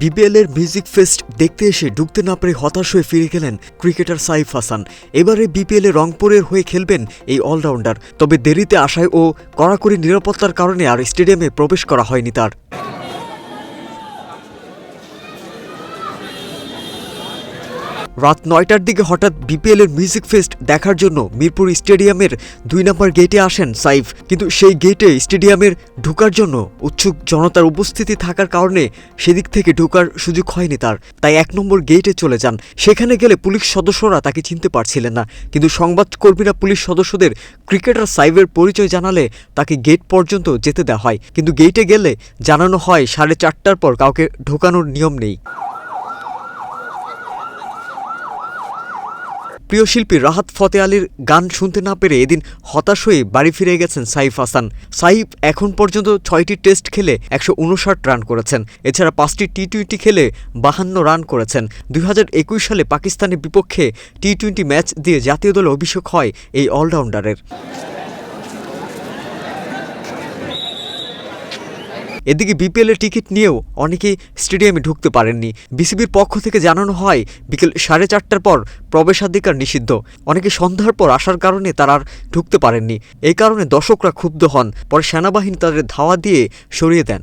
BPL এর music fest দেখতে এসে ঢুকতে না পেরে হতাশ হয়ে ফিরে গেলেন ক্রিকেটার সাইফ হাসান। এবারে বিপিএলে রংপুরের হয়ে খেলবেন এই অলরাউন্ডার। তবে দেরিতে আসায় ও কড়াকড়ি নিরাপত্তার কারণে আর স্টেডিয়ামে প্রবেশ করা হয়নি তার। রাত নয়টার দিকে হঠাৎ বিপিএল এর মিউজিক ফেস্ট দেখার জন্য মিরপুর স্টেডিয়ামের দুই নম্বর গেটে আসেন সাইফ। কিন্তু সেই গেটে স্টেডিয়ামের ঢোকার জন্য উৎসুক জনতার উপস্থিতি থাকার কারণে সেদিক থেকে ঢোকার সুযোগ হয়নি তার। তাই এক নম্বর গেটে চলে যান। সেখানে গেলে পুলিশ সদস্যরা তাকে চিনতে পারছিলেন না। কিন্তু সংবাদকর্মীরা পুলিশ সদস্যদের ক্রিকেটার সাইফের পরিচয় জানালে তাকে গেট পর্যন্ত যেতে দেওয়া হয়। কিন্তু গেটে গেলে জানানো হয় সাড়ে চারটার পর কাউকে ঢোকানোর নিয়ম নেই। প্রিয় শিল্পী রাহাত ফতে আলীর গান শুনতে না পেরে এদিন হতাশ হয়ে বাড়ি ফিরে গেছেন সাইফ হাসান। সাইফ এখন পর্যন্ত ছয়টি টেস্ট খেলে একশো উনষাট রান করেছেন। এছাড়া পাঁচটি টি টোয়েন্টি খেলে বাহান্ন রান করেছেন। দুই হাজার একুশ সালে পাকিস্তানের বিপক্ষে টি টোয়েন্টি ম্যাচ দিয়ে জাতীয় দলে অভিষেক হয় এই অলরাউন্ডারের। এদিকে বিপিএলের টিকিট নিয়েও অনেকেই স্টেডিয়ামে ঢুকতে পারেননি। বিসিবির পক্ষ থেকে জানানো হয়, বিকেল সাড়ে চারটার পর প্রবেশাধিকার নিষিদ্ধ। অনেকে সন্ধ্যার পর আসার কারণে তারা আর ঢুকতে পারেননি। এই কারণে দর্শকরা ক্ষুব্ধ হন, পরে সেনাবাহিনী তাদের ধাওয়া দিয়ে সরিয়ে দেন।